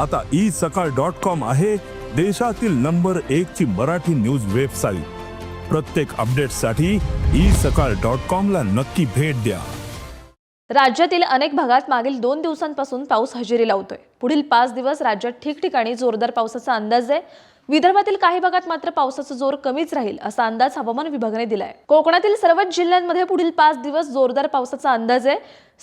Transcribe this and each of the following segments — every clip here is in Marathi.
आता ई सकाळ डॉट कॉम आहे देशातील नंबर एक ची मराठी न्यूज वेबसाईट. प्रत्येक अपडेटसाठी ई सकाळ डॉट कॉम ला नक्की भेट द्या. राज्यातील अनेक भागात मागील दोन दिवसांपासून पाऊस हजेरी लावतोय. पुढील पाच दिवस राज्यात ठिकठिकाणी जोरदार पावसाचा अंदाज आहे. विदर्भातील काही भागात मात्र पावसाचा जोर कमीच राहील असा अंदाज हवामान विभागाने दिलाय. कोकणातील सर्वच जिल्ह्यांमध्ये पुढील पाच दिवस जोरदार पावसाचा अंदाज आहे.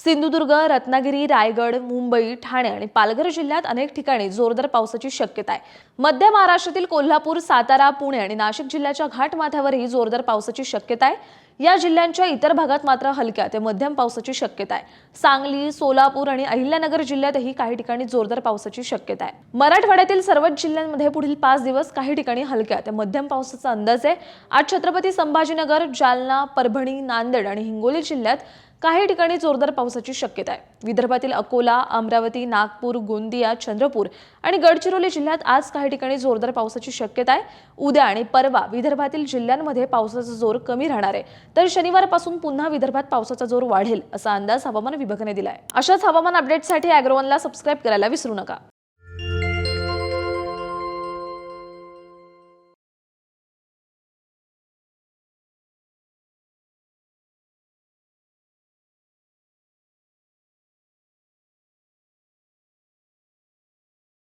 सिंधुदुर्ग रत्नागिरी रायगड मुंबई ठाणे आणि पालघर जिल्ह्यात अनेक ठिकाणी जोरदार पावसाची शक्यता आहे. मध्य महाराष्ट्रातील कोल्हापूर सातारा पुणे आणि नाशिक जिल्ह्याच्या घाटमाथ्यावरही जोरदार पावसाची शक्यता आहे. या जिल्ह्यांच्या इतर भागात मात्र हलक्या ते मध्यम पावसाची शक्यता आहे. सांगली सोलापूर आणि अहिल्यानगर जिल्ह्यातही काही ठिकाणी जोरदार पावसाची शक्यता आहे. मराठवाड्यातील सर्वच जिल्ह्यांमध्ये पुढील पाच दिवस काही ठिकाणी हलक्या ते मध्यम पावसाचा अंदाज आहे. आज छत्रपती संभाजीनगर जालना परभणी नांदेड आणि हिंगोली जिल्ह्यात काही ठिकाणी जोरदार पावसाची शक्यता आहे. विदर्भातील अकोला अमरावती नागपूर गोंदिया चंद्रपूर आणि गडचिरोली जिल्ह्यात आज काही ठिकाणी जोरदार पावसाची शक्यता आहे. उद्या आणि परवा विदर्भातील जिल्ह्यांमध्ये पावसाचा जोर कमी राहणार आहे. तर शनिवारपासून पुन्हा विदर्भात पावसाचा जोर वाढेल असा अंदाज हवामान विभागाने दिला आहे अशाच हवामान अपडेटसाठी अॅग्रोवनला सबस्क्राईब करायला विसरू नका.